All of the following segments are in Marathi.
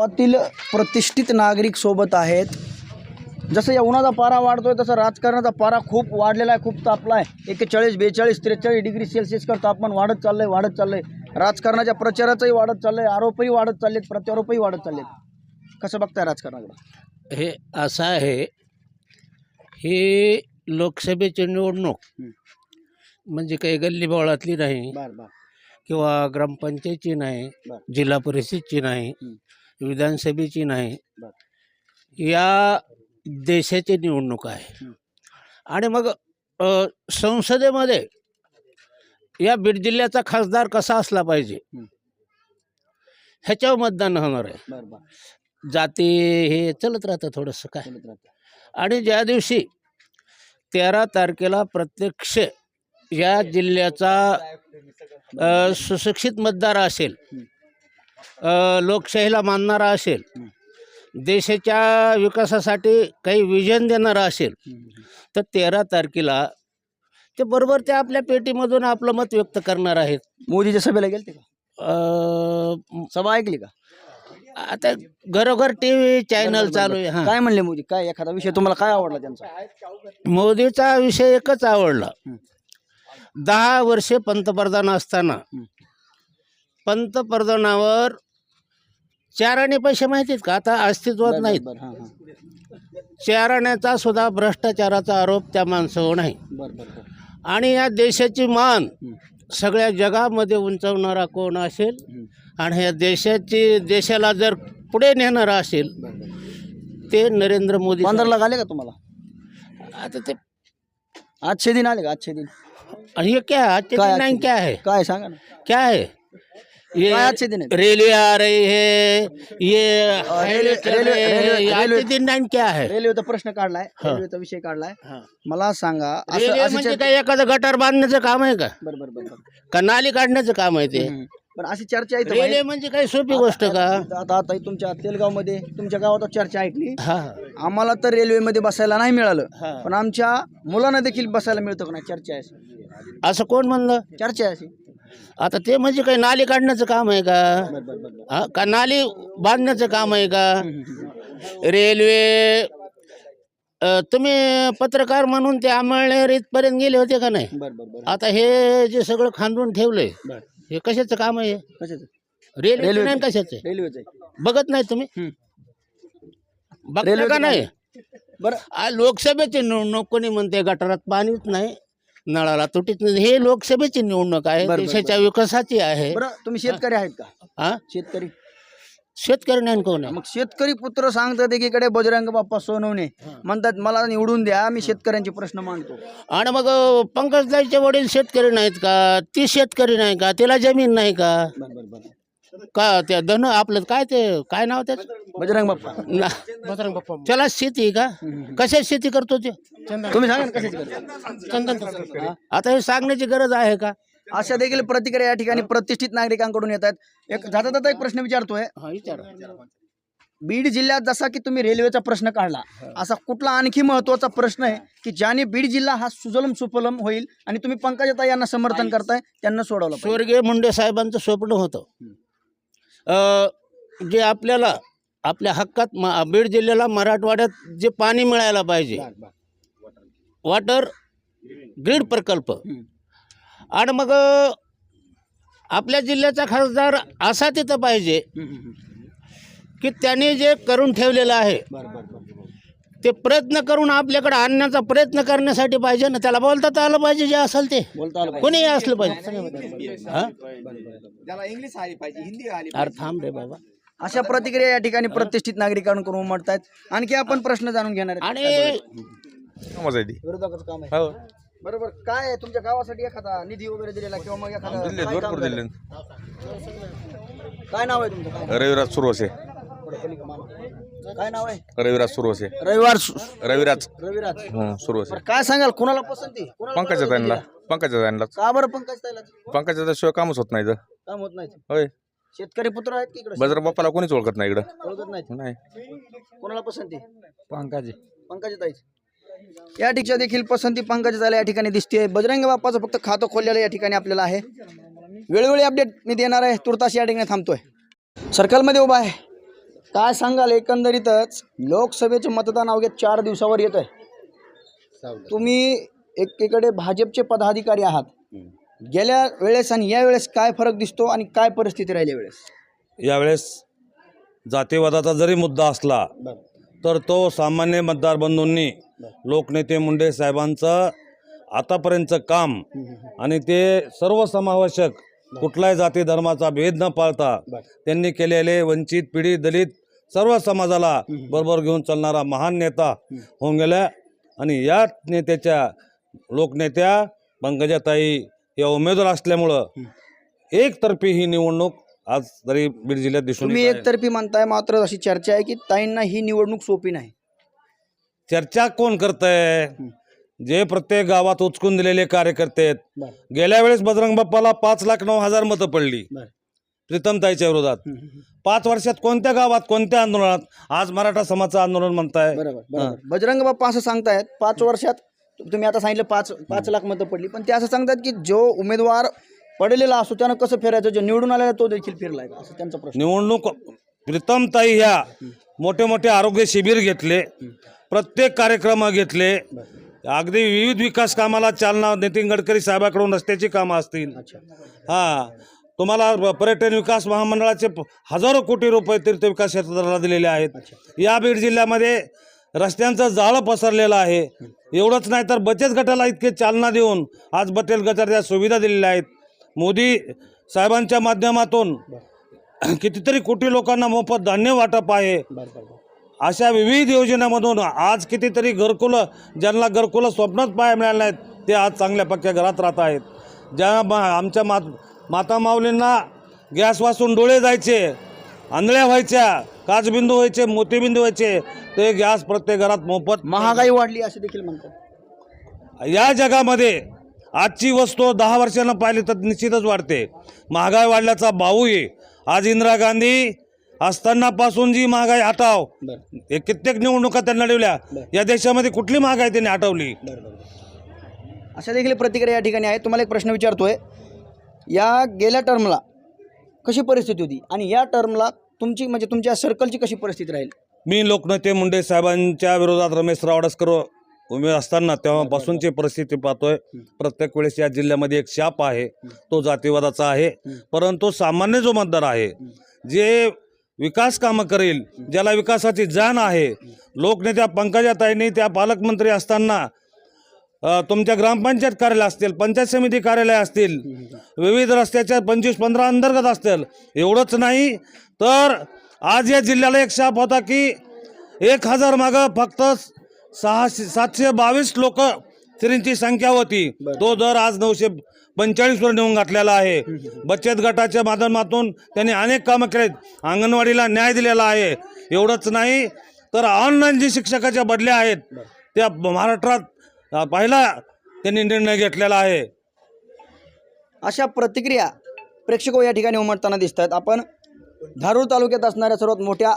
गावातील प्रतिष्ठित नागरिक सोबत आहेत. जसं या उन्हाचा पारा वाढतोय तसं राजकारणाचा पारा खूप वाढलेला आहे खूप तापला आहे. एक्केचाळीस बेचाळीस त्रेचाळीस डिग्री सेल्सिअसकर तापमान वाढत चाललंय वाढत चाललंय. राजकारणाच्या प्रचाराचंही वाढत चाललंय आरोपही वाढत चाललेत प्रत्यारोपही वाढत चाललेत. कसं बघताय राजकारणाकडे? हे असं आहे ही लोकसभेची निवडणूक. म्हणजे काही गल्लीबोळातली नाही किंवा ग्रामपंचायतची नाही. जिल्हा परिषदची नाही. विधानसभेची नाही. या देशाची निवडणूक आहे. आणि मग संसदेमध्ये या बीड जिल्ह्याचा खासदार कसा असला पाहिजे. ह्याच्यावर मतदान होणार आहे जाती हे चलत राहतं थोडंसं काय. आणि ज्या दिवशी तेरा तारखेला प्रत्यक्ष या जिल्ह्याचा सुशिक्षित मतदार असेल लोकशाहीला मानणारा असेल. देशाच्या विकासासाठी काही विजन देणारा असेल. तर तेरा तारखेला ते बरोबर ते आपल्या पेटीमधून आपलं मत व्यक्त करणार आहेत मोदीच्या सभेला गेलते का सभा ऐकली का आता घरोघर टी व्ही चॅनल चालू. आहे काय म्हणले मोदी काय एखादा विषय तुम्हाला काय आवडला त्यांचा मोदीचा विषय एकच आवडला. दहा वर्षे पंतप्रधान असताना. पंतप्रधानावर चार आणे पैसे माहितीत का? आता अस्तित्वात नाहीत. बर, हां, हां. चार आण्याचा सुद्धा भ्रष्टाचाराचा आरोप त्या माणसावर नाही. बर बर बर. आणि या देशाची मान. सगळ्या जगामध्ये उंचावणारा कोण असेल? हं. आणि ह्या देशाची देशाला जर पुढे नेणारा असेल बर, बर. ते नरेंद्र मोदी पंधराला आले का तुम्हाला? आता ते आजचे दिन आले का? आजचे दिन. आणि हे क्या? आज काय नाही क्या है काय सांगा ना. क्या है ये काय आजचे दिन? रेलवे आ रही है ये हाईवे रेलवे- रहे रेलवे- हैं, रेलवे- ये रेलवे- दिन नाही क्या है रेल्वेचा प्रश्न काढलाय हा. रेल्वेचा विषय काढलाय हा. मला सांगा असं रेल्वे अशी म्हणजे चर्चा- काय एखादं गटार बांधण्याचं काम आहे का बर बर बर बर. का नाली काढण्याचं काम आहे ते हम्म. पण अशी चर्चा आहे इथं रेल्वे. म्हणजे काही सोपी गोष्ट का आता आता आता तुमच्या तेलगावमध्ये तुमच्या गावात चर्चा ऐकली हा आम्हाला तर रेल्वेमध्ये बसायला नाही मिळालं. पण आमच्या मुलांना देखील बसायला मिळतं का नाही चर्चा आहे अशी. असं कोण म्हणलं चर्चा आहे अशी आता ते म्हणजे काही नाली काढण्याचं काम आहे का. हा? का नाली बांधण्याचं काम आहे का. रेल्वे अ, तुम्ही पत्रकार म्हणून ते आंबळनेर इथपर्यंत गेले होते का नाही? बर बर बर. आता हे जे सगळं खांदून ठेवलंय बर. हे कशाचं काम आहे कशाचं? रेल्वे नाही कशाचं? रेल्वेचं आहे. बघत नाही तुम्ही? हम्म. बघता का नाही? बरं. आ, लोकसभेची निवडणूक कोणी म्हणते गटारात पाणीच नाही. नळाला तुटीत नाही. हे लोकसभेची निवडणूक आहे. बरं, बरं, देशाच्या विकासाची आहे. बरं तुम्ही शेतकरी आहेत का? हा? शेतकरी. शेतकरी नाही कोण आहे? मग शेतकरी पुत्र सांगतात एकीकडे बजरंग बाप्पा सोनवणे. म्हणतात मला निवडून द्या मी शेतकऱ्यांचे प्रश्न मांडतो. आणि मग अ, पंकजदाईचे वडील शेतकरी नाहीत का? ती शेतकरी नाही का? तिला जमीन नाही का? बर बर बर. का त्या धन आपलं काय ते काय नाव त्याचं? बजरंग बाप्पा. ना- त्याला शेती आहे का? कशात शेती करतो ते? तुम्ही सांगा ना कशाची? चंदन आता हे सांगण्याची गरज आहे का? अशा देखील प्रतिक्रिया या ठिकाणी प्रतिष्ठित नागरिकांकडून येत आहेत. एक जाता जाता एक प्रश्न विचारतोय. हा विचार. बीड जिल्ह्यात जसा की तुम्ही रेल्वेचा प्रश्न काढला असा कुठला आणखी महत्त्वाचा प्रश्न आहे की ज्याने बीड जिल्हा हा सुजलम सुफलम होईल आणि तुम्ही पंकजाताई यांना समर्थन करताय त्यांना सोडवलं पाहिजे. स्वर्गीय मुंडे साहेबांचं स्वप्न होतं. जे आपल्याला आपल्या हक्कात म- बीड जिल्ह्याला मराठवाड्यात जे पाणी मिळायला पाहिजे वॉटर ग्रीड प्रकल्प. आणि मग आपल्या जिल्ह्याचा खासदार असा तिथं पाहिजे. की त्यांनी जे करून ठेवलेलं आहे बरं बरं बरं ते प्रयत्न करून आपल्याकडे आणण्याचा प्रयत्न करण्यासाठी पाहिजे ना त्याला बोलता तर आलं पाहिजे जे असेल ते. बोलता आलं पाहिजे. कोणीही असलं पाहिजे. हा? त्याला इंग्लिश आली पाहिजे हिंदी आली अरे थांब रे बाबा. अशा प्रतिक्रिया या ठिकाणी प्रतिष्ठित नागरिकांकडून उमटतायत. आणखी आपण प्रश्न जाणून घेणार आहेत. आणि विरोधकाचं काम आहे. हो. बरोबर. काय आहे? तुमच्या गावासाठी एखादा निधी वगैरे दिलेला किंवा मग एखादा दिले काय काम काय नाव आहे तुमचं? काय रविराज सुरवसे. काय नाव आहे? रविराज सुरवसे रविवार सु- रविराज. रविराज. हं, सुरवसे बरं काय सांगाल? कोणाला पसंती? कोणाला पंकजा पसंती? पंकजा ताईंला. का बरं पंकज ताईला? पंकजा शिवाय कामच होत नाही इथं. काम होत नाही होय. शेतकरी पुत्र आहेत की इकडे? बजरंग बाप्पाला कोणीच ओळखत नाही इकडं. ओळखत नाही नाही. कोणाला पसंती? पंकज. पंकज ताई. या ठिकाणी देखील पसंती पंकज ताईला या ठिकाणी दिसते बजरंग बाप्पाचं फक्त खातं खोललेलं या ठिकाणी आपल्याला आहे. वेळोवेळी अपडेट मी देणार आहे. तुर्तास या ठिकाणी थांबतोय. सर्कलमध्ये उभा आहे. काय सांगाल एकंदरीतच लोकसभेचे मतदान अवघ्या चार दिवसावर येत आहे तुम्ही एकीकडे भाजपचे पदाधिकारी आहात. गेल्या वेळेस आणि या वेळेस काय फरक दिसतो आणि काय परिस्थिती राहिली वेळेस? यावेळेस जातीवादाचा जरी मुद्दा असला तर तो सामान्य मतदार बंधूंनी लोकनेते मुंडे साहेबांचं आतापर्यंतचं काम आणि ते सर्वसमावेशक कुठल्याही जाती धर्माचा भेद न पाळता त्यांनी केलेले वंचित पीडित दलित सर्व समाजाला बरोबर घेऊन चालणारा महान नेता होऊन गेल्या आणि या नेत्याच्या लोकनेत्या पंकजाताई या उमेदवार असल्यामुळं एकतर्फी ही निवडणूक आज तरी बीड जिल्ह्यात दिसून तुम्ही येत आहे. एकतर्फी म्हणताय मात्र अशी चर्चा आहे की ताईंना ही निवडणूक सोपी नाही. चर्चा कोण करतंय? जे प्रत्येक गावात उचकून दिलेले कार्यकर्ते आहेत. गेल्या वेळेस बजरंग बाप्पाला पाच लाख नऊ हजार मतं पडली. बरं. प्रीतमताईच्या विरोधात. पाच वर्षात कोणत्या गावात कोणत्या आंदोलनात? आज मराठा समाजचं आंदोलन म्हणताय. बरोबर बरोबर. बजरंग बाप्पा असं सांगतायत पाच वर्षात तुम्ही आता सांगितलं पाच पाच लाख मतं पडली पण ते असं सांगतात की जो उमेदवार पडलेला असतो त्यानं कसं फिरायचं? जो निवडून आलेला तो देखील फिरलाय का? असं त्यांचा प्रश्न. निवडणूक प्रीतमताई ह्या मोठे मोठे आरोग्य शिबिर घेतले प्रत्येक कार्यक्रम घेतले अगदी विविध विकास कामाला चालना नितीन गडकरी साहेबाकडून रस्त्याची कामं असतील. अच्छा. हां. तुम्हाला पर्यटन विकास महामंडळाचे हजारो कोटी रुपये तीर्थ विकास क्षेत्राला दिलेले आहेत. या बीड जिल्ह्यामध्ये रस्त्यांचं जाळं पसरलेलं आहे. एवढंच नाही तर बचत गटाला इतके चालना देऊन आज बचत गटाच्या सुविधा दिलेल्या आहेत. मोदी साहेबांच्या माध्यमातून कितीतरी कोटी लोकांना मोफत धान्य वाटप आहे. अशा विविध योजनांमधून आज कितीतरी घरकुलं ज्यांना घरकुलं स्वप्नात पाय मिळाले नाहीत ते आज चांगल्या पक्क्या घरात राहत आहेत. ज्या मा आमच्या मात माता माऊलींना गॅस वाचून डोळे जायचे आंधळ्या व्हायच्या काचबिंदू व्हायचे मोतीबिंदू व्हायचे ते गॅस प्रत्येक घरात मोफत महागाई वाढली असे देखील म्हणतात. या जगामध्ये आजची वस्तू दहा वर्षांना पाहिली तर निश्चितच वाढते. महागाई वाढल्याचा भाऊ आहे आज इंदिरा गांधी असतानापासून जी महागाई हटाव हे कित्येक निवडणुका त्यांना ठेवल्या. या देशामध्ये कुठली महागाई त्यांनी हटवली? अशा देखील प्रतिक्रिया या ठिकाणी आहेत. तुम्हाला एक प्रश्न विचारतोय. या गेल्या टर्मला कशी परिस्थिती होती? आणि या टर्मला तुमची म्हणजे तुमच्या सर्कलची कशी परिस्थिती राहील? मी लोकनेते मुंडे साहेबांच्या विरोधात रमेश रावडसकर उमेद असताना तेव्हापासूनची परिस्थिती पाहतोय. प्रत्येक वेळेस या जिल्ह्यामध्ये एक शाप आहे. तो जातीवादाचा आहे. परंतु सामान्य जो मतदार आहे जे विकास कामं करेल ज्याला विकासाची जाण आहे लोकनेत्या पंकजाताईंनी त्या पालकमंत्री असताना तुमच्या ग्रामपंचायत कार्यालय असतील पंचायत समिती कार्यालय असतील विविध रस्त्याच्या पंचवीस पंधरा अंतर्गत असतील एवढंच नाही. तर आज या जिल्ह्याला एक शाप होता की एक हजार मागं फक्त सहाशे सातशे बावीस लोक स्त्रींची संख्या होती. तो दर आज नऊशे पंचेचाळीसवर नेऊन घातलेला आहे. बचत गटाच्या माध्यमातून त्यांनी अनेक कामं केलीत. अंगणवाडीला न्याय दिलेला आहे. एवढंच नाही. तर ऑनलाईन जी शिक्षकाच्या बदल्या आहेत त्या महाराष्ट्रात पाहिला त्यांनी निर्णय घेतलेला आहे. अशा प्रतिक्रिया प्रेक्षक हो या ठिकाणी उमटताना दिसतात आपण धारूर तालुक्यात असणाऱ्या सर्वात मोठ्या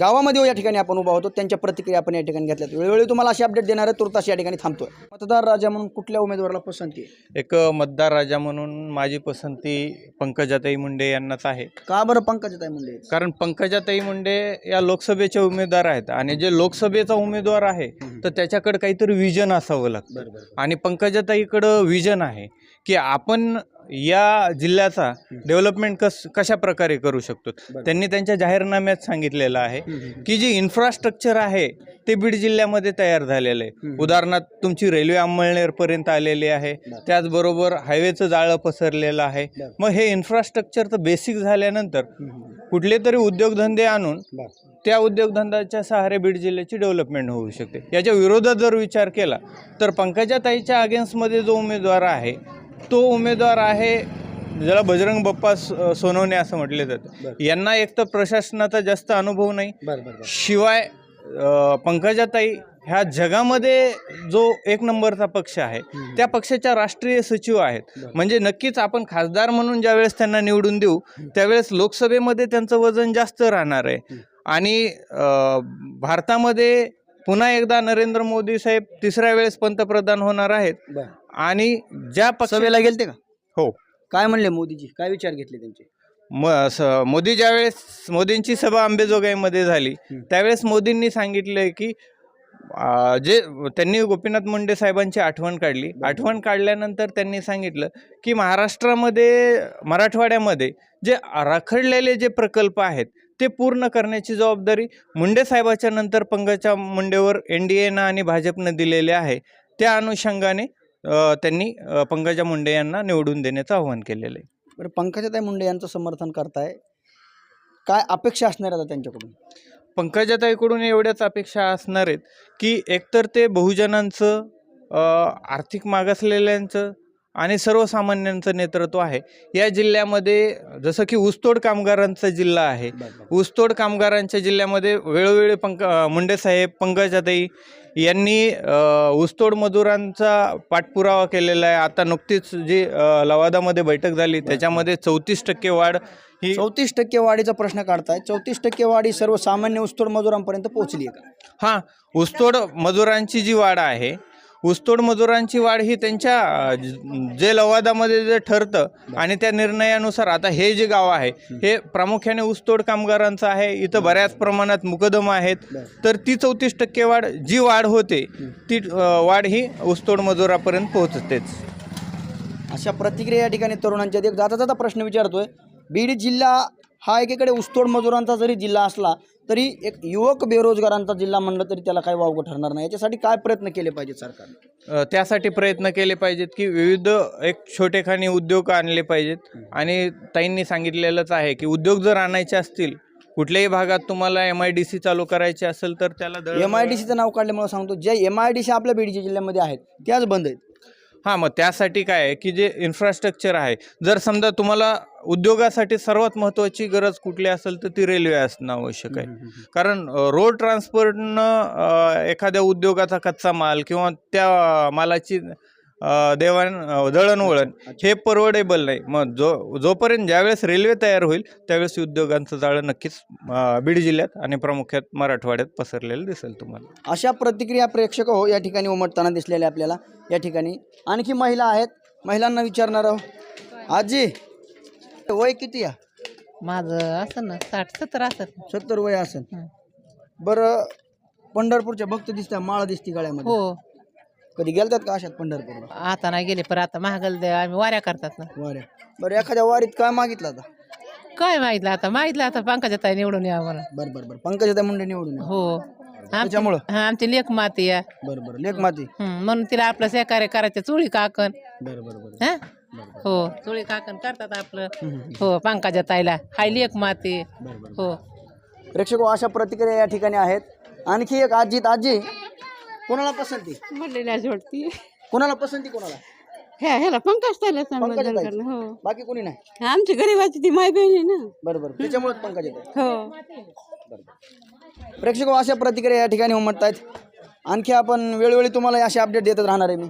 गावामध्ये या ठिकाणी आपण उभा होतो. त्यांच्या प्रतिक्रिया आपण या ठिकाणी घेतल्यात. वेळोवेळी तुम्हाला अशी अपडेट देणार आहे तुर्तास या ठिकाणी थांबतोय. मतदार राजा म्हणून कुठल्या उमेदवाराला पसंती? आहे एक मतदार राजा म्हणून माझी पसंती पंकजाताई मुंडे यांनाच आहे. का बरं पंकजताई मुंडे? कारण पंकजाताई मुंडे या लोकसभेचे उमेदवार आहेत आणि जे लोकसभेचा उमेदवार आहे तर त्याच्याकडे काहीतरी विजन असावं लागतं. आणि पंकजाताईकडं विजन आहे. की आपण या जिल्ह्याचा डेव्हलपमेंट कस कशा प्रकारे करू शकतो? त्यांनी त्यांच्या जाहीरनाम्यात सांगितलेलं आहे की जे इन्फ्रास्ट्रक्चर आहे ते बीड जिल्ह्यामध्ये तयार झालेलं आहे. उदाहरणार्थ तुमची रेल्वे अंमळनेरपर्यंत आलेली आहे. त्याचबरोबर हायवेचं जाळं पसरलेलं आहे. मग हे इन्फ्रास्ट्रक्चर तर बेसिक झाल्यानंतर कुठले तरी उद्योगधंदे आणून त्या उद्योगधंद्याच्या सहारे बीड जिल्ह्याची डेव्हलपमेंट होऊ शकते. याच्या विरोधात जर विचार केला तर पंकजाताईच्या अगेन्स्टमध्ये जो उमेदवार आहे तो उमेदवार आहे ज्याला बजरंग बाप्पा स- सोनवणे असं म्हटले जातं. यांना एक तर प्रशासनाचा जास्त अनुभव नाही. शिवाय अ, पंकजाताई ह्या जगामध्ये जो एक नंबरचा पक्ष आहे त्या पक्षाच्या राष्ट्रीय सचिव आहेत. म्हणजे नक्कीच आपण खासदार म्हणून ज्यावेळेस त्यांना निवडून देऊ त्यावेळेस लोकसभेमध्ये त्यांचं वजन जास्त राहणार आहे. आणि अ, भारतामध्ये पुन्हा एकदा नरेंद्र मोदी साहेब तिसऱ्या वेळेस पंतप्रधान होणार आहेत. आणि ज्या पक्ष सभेला गेलते का? हो. काय म्हणले मोदीजी? काय विचार घेतले त्यांचे? म स मोदी ज्यावेळेस मोदींची सभा अंबेजोगाईमध्ये झाली त्यावेळेस मोदींनी सांगितलं की जे त्यांनी गोपीनाथ मुंडे साहेबांची आठवण काढली. आठवण काढल्यानंतर त्यांनी सांगितलं की महाराष्ट्रामध्ये मराठवाड्यामध्ये जे रखडलेले जे प्रकल्प आहेत ते पूर्ण करण्याची जबाबदारी मुंडे साहेबाच्या नंतर पंकजा मुंडेवर एन डी एनं आणि भाजपनं दिलेले आहे. त्या अनुषंगाने त्यांनी पंकजा मुंडे यांना निवडून देण्याचं आवाहन केलेलं आहे. बरं पंकजाताई मुंडे यांचं समर्थन करताय. काय अपेक्षा असणार आता त्यांच्याकडून? पंकजाताईकडून एवढ्याच अपेक्षा असणार आहेत की एकतर ते बहुजनांचं आर्थिक मागासलेल्यांचं आणि सर्वसामान्यांचं नेतृत्व आहे. या जिल्ह्यामध्ये जसं की ऊसतोड कामगारांचा जिल्हा आहे. ऊसतोड कामगारांच्या जिल्ह्यामध्ये वेळोवेळी पंक अ, मुंडे साहेब पंकजाताई यांनी ऊसतोड मजुरांचा पाठपुरावा केलेला आहे. आता नुकतीच जी लवादामध्ये बैठक झाली त्याच्यामध्ये चौतीस टक्के वाढ ही चौतीस टक्के वाढीचा प्रश्न काढताय. चौतीस टक्के वाढी सर्वसामान्य ऊसतोड मजुरांपर्यंत पोहोचली आहे का? हां. ऊसतोड मजुरांची जी वाढ आहे ऊसतोड मजुरांची वाढ ही त्यांच्या ज- जे लवादामध्ये जे ठरतं आणि त्या निर्णयानुसार आता हे जे गाव आहे हे प्रामुख्याने ऊसतोड कामगारांचं आहे. इथं बऱ्याच प्रमाणात मुकदम आहेत. तर ती चौतीस टक्के वाढ जी वाढ होते ती वाढ ही ऊसतोड मजुरापर्यंत पोहोचतेच. अशा प्रतिक्रिया या ठिकाणी तरुणांच्या. एक जाता जाता प्रश्न विचारतोय. बीड जिल्हा हा एकीकडे ऊसतोड मजुरांचा जरी जिल्हा असला तरी एक युवक बेरोजगारांचा जिल्हा म्हणलं तरी त्याला काही वावगं ठरणार नाही. याच्यासाठी काय प्रयत्न केले पाहिजेत सरकारने अ, त्यासाठी प्रयत्न केले पाहिजेत की विविध एक छोटेखानी उद्योग आणले पाहिजेत. आणि ताईंनी सांगितलेलंच आहे की उद्योग जर आणायचे असतील कुठल्याही भागात तुम्हाला एम आय डी सी चालू करायची असेल तर त्याला एम आय डी सीचं नाव काढल्यामुळे सांगतो ज्या एम आय डी सी आपल्या बीड जिल्ह्यामध्ये आहेत त्याच बंद आहेत. हां मग त्यासाठी काय आहे की जे इन्फ्रास्ट्रक्चर आहे जर समजा तुम्हाला उद्योगासाठी सर्वात महत्त्वाची गरज कुठली असेल तर ती रेल्वे असणं आवश्यक आहे. कारण रोड ट्रान्सपोर्टनं एखाद्या उद्योगाचा कच्चा माल किंवा त्या मालाची देवाण दळणवळण हे परवडेबल नाही. मग जो जोपर्यंत ज्यावेळेस रेल्वे तयार होईल त्यावेळेस उद्योगांचं जाळं नक्कीच बीड जिल्ह्यात आणि प्रामुख्यात मराठवाड्यात पसरलेलं दिसेल तुम्हाला. अशा प्रतिक्रिया प्रेक्षक हो या ठिकाणी उमटताना दिसलेल्या आपल्याला. या ठिकाणी आणखी महिला आहेत. महिलांना विचारणार आहो आजी वय किती या माझं असं ना साठ सत्तर असत सत्तर वय असेल. बरं पंढरपूरच्या भक्त दिसत्या माळ दिसती गळ्यामध्ये. हो. कधी गेलतात का अशात पंढरपूरला? आता नाही गेले पण आता महागल दे आम्ही वाऱ्या करतात ना. वाऱ्या. बरं एखाद्या वारीत काय मागितलं आता? काय मागितलं आता? मागितलं आता पंकजा ताई निवडून या मला बरं बरं बरं. पंकजा मुंडे निवडून या. हो. आमची त्याच्यामुळं? हा आमची लेख माती या बरं बरं. लेख माती? हं, म्हणून तिला आपलं सहकार्य करायचं चुळी काकण. बरं बरं बरं. हा? हो चुळी काकण करतात आपलं. हो पंकजा ताईला. हाय लेख माती. हो. प्रेक्षक हो, अशा प्रतिक्रिया या ठिकाणी आहेत. आणखी एक आजीत आजी. कोणाला पसंती? म्हणलेल्या जोडती. कोणाला पसंती कोणाला? ह्या ह्याला पंकज ताईला पंकजा संबोधन ताई. करणं हो. बाकी कोणी नाही? आमची गरीबाची ती माय बहीण आहे ना. बरं बरं त्याच्यामुळेच पंकज येतात हो. प्रेक्षक हो, अशा प्रतिक्रिया या ठिकाणी उमटत आहेत आणखी आपण वेळोवेळी तुम्हाला असे अपडेट देतच राहणार आहे मी.